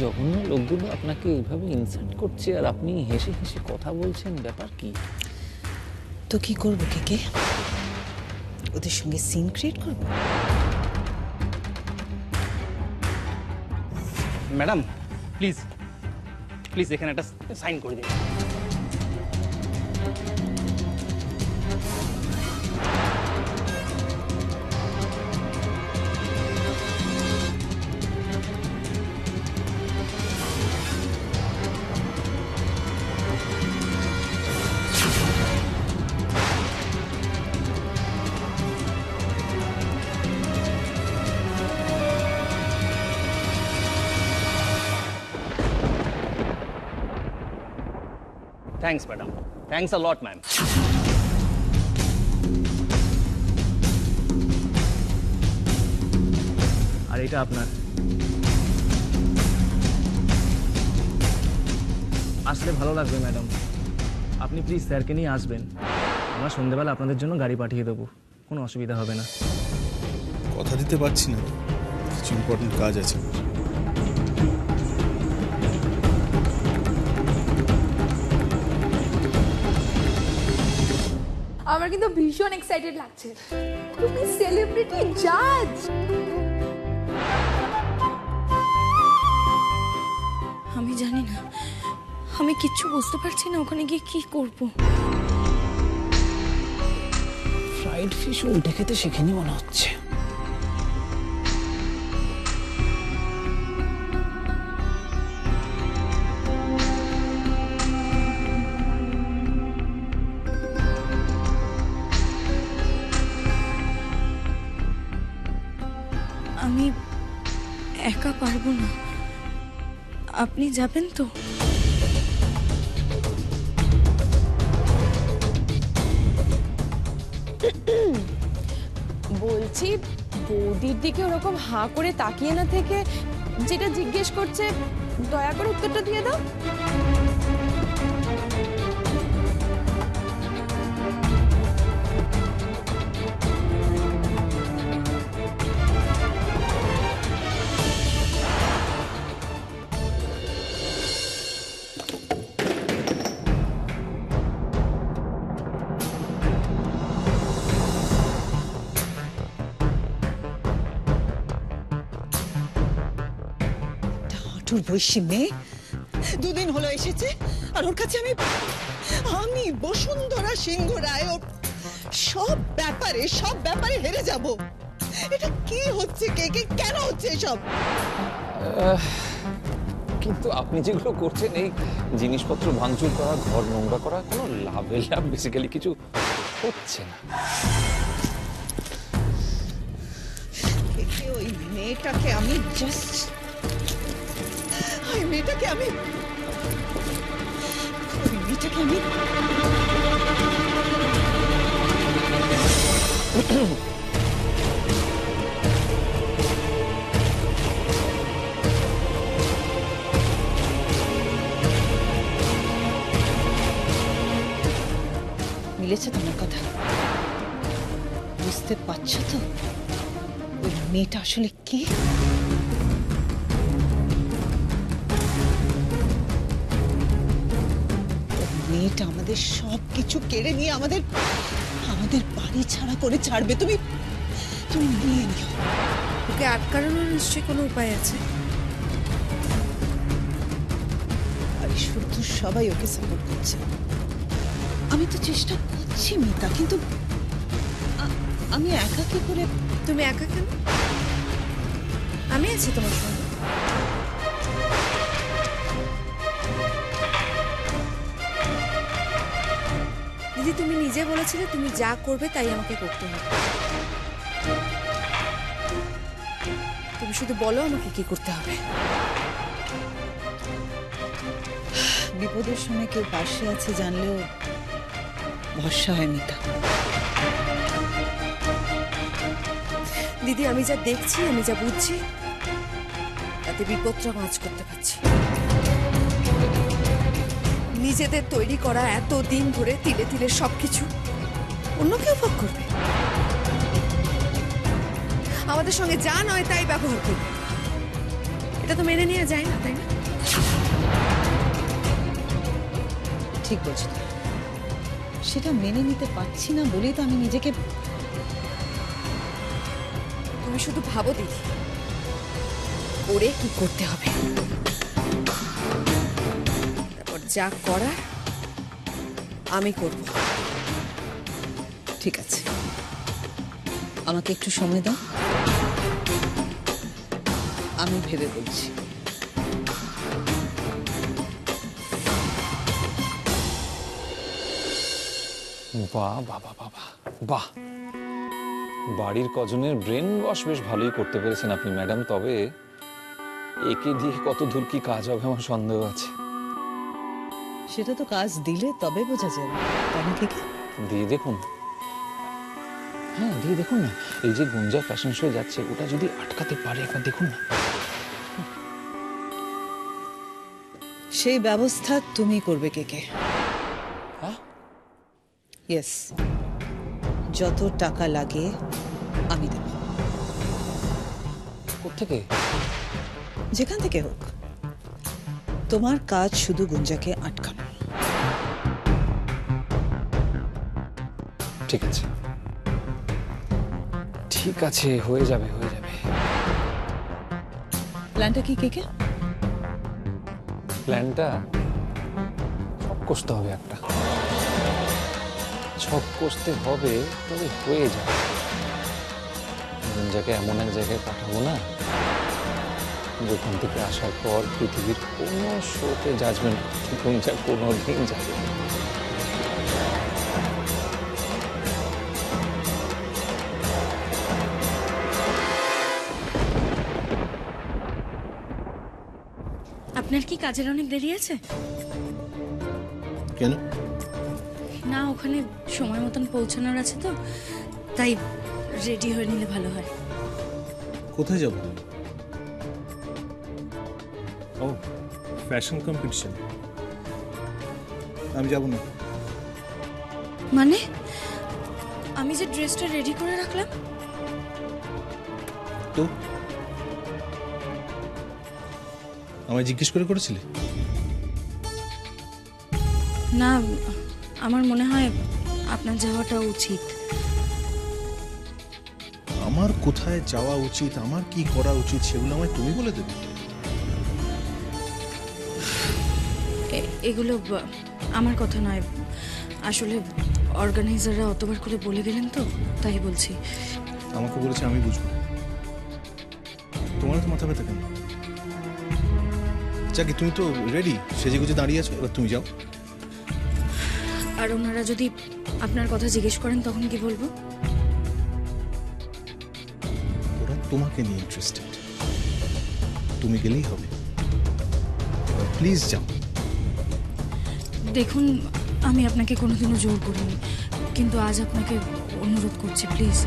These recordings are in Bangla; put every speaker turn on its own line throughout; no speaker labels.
জঘন্য লোকগুলো আপনাকে এইভাবে ইনসাল্ট করছে আর আপনি হেসে হেসে কথা বলছেন ব্যাপার কি?
তো কি করব কে কে? ওদের সঙ্গে সিন ক্রিয়েট করব?
ম্যাডাম প্লিজ প্লিজ এখানে একটা সাইন করে দিন। Thanks madam thanks a lot ma'am
আর এটা আপনার আসলে ভালো লাগবে ম্যাডাম আপনি প্লিজ স্যারকে নিয়ে আসবেন। আমরা সন্ধেবেলা আপনাদের জন্য গাড়ি পাঠিয়ে দেবো। কোনো অসুবিধা হবে না।
কথা দিতে পারছি না। কিছু ইম্পর্টেন্ট কাজ আছে। আমার
কিন্তু ভীষণ এক্সাইটেড লাগছে। তুমি সেলিব্রিটি জাজ
আমি জানি না। আমি কিচ্ছু বুঝতে পারছি না ওখানে গিয়ে কি করব।
ফ্রাইড ফিশ উল্টে খেতে শিখেনি মনে হচ্ছে।
আমি একা পারব না। আপনি যাবেন তো?
বলছি, বৌদির দিকে ওরকম হাঁ করে তাকিয়ে না থেকে যেটা জিজ্ঞেস করছে, দয়া করে উত্তরটা দিয়ে দাও।
হঠুর বৈশী মেয়ে দুদিন হলো এসেছে আর ওর কাছে আমি আমি বসুন্ধরা সিংহ রায় ওর সব ব্যাপারে সব ব্যাপারে হেরে যাব। এটা কি হচ্ছে? কে কে কেন হচ্ছে এসব?
কিন্তু আপনি যেগুলো করছেন এই জিনিসপত্র ভাঙচুর করা ঘর নোংরা করা কোনো লাভে লাভ বেসিক্যালি কিছু হচ্ছে না।
ওই মেয়েটাকে আমি জাস্ট ওই মেয়েটাকে আমি ওই মেয়েটাকে আমি মিলেছে তোমার কথা? বুঝতে পারছ তো? ওই মেয়েটা আসলে কি? মেয়েটা আমাদের সব কিছু কেড়ে নিয়ে আমাদের আমাদের বাড়ি ছাড়া করে ছাড়বে। তুমি তুমি নিয়ে নিও।
ওকে আটকানোর নিশ্চয়ই কোনো উপায় আছে।
আর সবাই ওকে সাপোর্ট করছে। আমি তো চেষ্টা করছি মিতা কিন্তু আমি একা কি করে
তুমি একা কেন? আমি আছি তোমার সঙ্গে। দিদি তুমি নিজে বলেছিলে তুমি যা করবে তাই আমাকে করতে হবে। তুমি শুধু বলো আমাকে কি করতে হবে।
বিপদের সময় কেউ পাশে আছে জানলেও ভরসা হয় মিতা
দিদি আমি যা দেখছি আমি যা বুঝছি তাতে বিপদটা মাছ করতে পারছি। নিজেদের তৈরি করা এত দিন ধরে তিলে তিলে সবকিছু অন্য কেউ ভোগ করবে? আমাদের সঙ্গে যা নয় তাই ব্যবহার করবে। এটা তো মেনে নেওয়া যায় না তাই না?
ঠিক বলছো। সেটা মেনে নিতে পারছি না বলেই তো আমি নিজেকে
তুমি শুধু ভাবো দেখি ওরে কি করতে হবে? যা করার, আমি করব।
ঠিক আছে। আমাকে একটু সময় দাও। আমি ভেবে বলছি।
বাহ বাবা বাবা বাহ বাড়ির কজনের ব্রেন ওয়াশ বেশ ভালোই করতে পেরেছেন আপনি, ম্যাডাম। তবে একে দিয়ে কত দূর কি কাজ হবে আমার সন্দেহ আছে।
সেটা তো কাজ দিলে তবে বোঝা যাবে তাই না থেকে
দিয়ে দেখুন। হ্যাঁ দিয়ে দেখুন না। এই যে গুঞ্জা ফ্যাশন শো যাচ্ছে ওটা যদি আটকাতে পারে একবার দেখুন না।
সেই ব্যবস্থা তুমি করবে কে কে?
হ্যাঁ?
ইয়েস যত টাকা লাগে আমি দেব।
কোথেকে
যেখান থেকে হোক। তোমার কাজ শুধু গুঞ্জাকে আটকানো
ঠিক আছে। ঠিক আছে হয়ে যাবে হয়ে যাবে।
প্ল্যানটা কি কে কে?
প্ল্যানটা সব কষতে হবে একটা। সব কষতে হবে তবে হয়ে যাবে। গুঞ্জাকে এমন এক জায়গায় পাঠাবো না যেখান থেকে আসার পর পৃথিবীর কোনো শোতে জাজমেন্ট গুঞ্জা কোনো দিন যাবে। না।
আপনার কি কাজের অনেক দেরি আছে?
কেন?
না ওখানে সময় মতন পৌঁছানোর আছে তো তাই রেডি হয়ে নিলে ভালো হয়।
কোথায় যাব? ও ফ্যাশন কম্পিটিশন। আমি যাব না।
মানে? আমি যে ড্রেসটা রেডি করে রাখলাম?
তো? আমায় জিজ্ঞেস করে করেছিলে?
না আমার মনে হয় আপনার যাওয়াটা উচিত।
আমার কোথায় যাওয়া উচিত আমার কি করা উচিত সেগুলো আমায় তুমি বলে দেবে।
এগুলো আমার কথা নয়। আসলে অর্গানাইজাররা অতবার করে বলে গেলেন তো তাই বলছি।
আমাকে বলেছে আমি বুঝব। তোমার তো মাথা ব্যথা কেন? যাকে তুমি তো রেডি সেজে গুজে দাঁড়িয়ে আছো? এবার তুমি যাও।
আর ওনারা যদি আপনার কথা জিজ্ঞেস করেন তখন কি বলব?
ওরা তোমাকে নিয়ে ইন্টারেস্টেড তুমি গেলেই হবে। প্লিজ যাও।
দেখুন আমি আপনাকে কোনোদিনও জোর করিনি কিন্তু আজ আপনাকে অনুরোধ করছি প্লিজ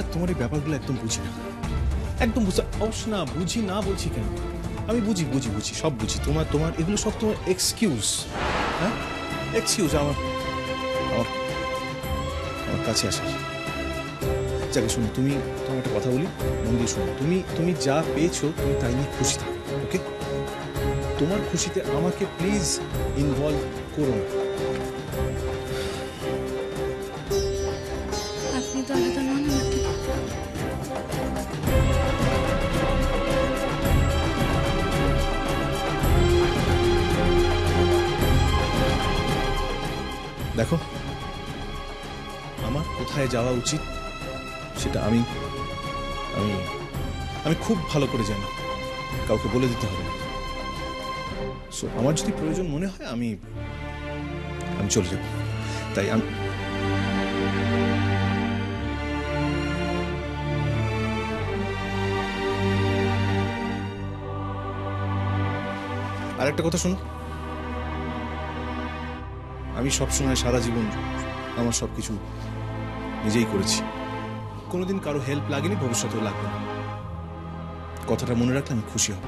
না তোমার এই ব্যাপারগুলো একদম বুঝি না। একদম বুঝতে অবশ্য না, বুঝি না বলছি কেন? আমি বুঝি বুঝি বুঝি, সব বুঝি। তোমার তোমার, এগুলো সব তোমার এক্সকিউজ হ্যাঁ? এক্সকিউজ আমার আমার কাছে আসার। যাকে, শুনো, তুমি তোমার একটা কথা বলি, মন দিয়ে শোনো। তুমি তুমি যা পেয়েছ, তুমি তাই নিয়ে খুশি থাকো ওকে তোমার খুশিতে আমাকে প্লিজ ইনভলভ করো না। যাওয়া উচিত, সেটা আমি আমি আমি খুব ভালো করে জানি, কাউকে বলে দিতে হবে সো আমার যদি প্রয়োজন মনে হয়, আমি আমি চলে যাব। তাই আমি আর একটা কথা শোনো আমি সবসময় সারা জীবন আমার সব কিছু নিজেই করেছি। কোনোদিন কারও হেল্প লাগেনি ভবিষ্যতেও লাগবে কথাটা মনে রাখলে আমি খুশি হব।